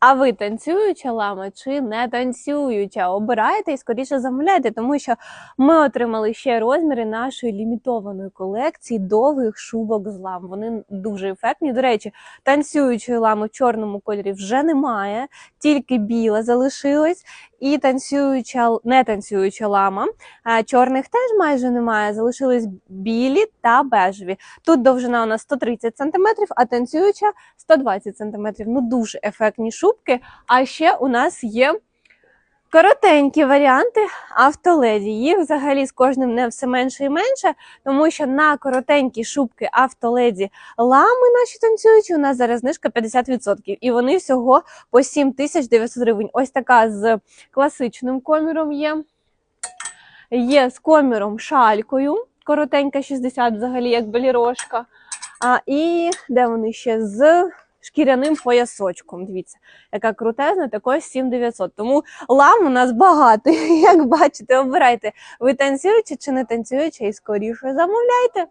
А ви танцююча лама чи не танцююча? Обирайте і скоріше замовляйте, тому що ми отримали ще розміри нашої лімітованої колекції довгих шубок з лам. Вони дуже ефектні. До речі, танцюючої лами в чорному кольорі вже немає, тільки біла залишилась. І танцююча, не танцююча лама. Чорних теж майже немає. Залишились білі та бежеві. Тут довжина у нас 130 см, а танцююча 120 см. Ну дуже ефектні шубки. А ще у нас є коротенькі варіанти автоледі. Їх взагалі з кожним не все менше і менше, тому що на коротенькі шубки автоледі лами наші танцюючі у нас зараз знижка 50%. І вони всього по 7900 гривень. Ось така з класичним коміром є. Є з коміром шалькою. Коротенька 60 взагалі, як балірошка. А, і де вони ще з шкіряним поясочком. Дивіться, яка крутезна, також 7900. Тому лам у нас багато. Як бачите, обирайте, ви танцюючи чи не танцюючи, і скоріше замовляйте.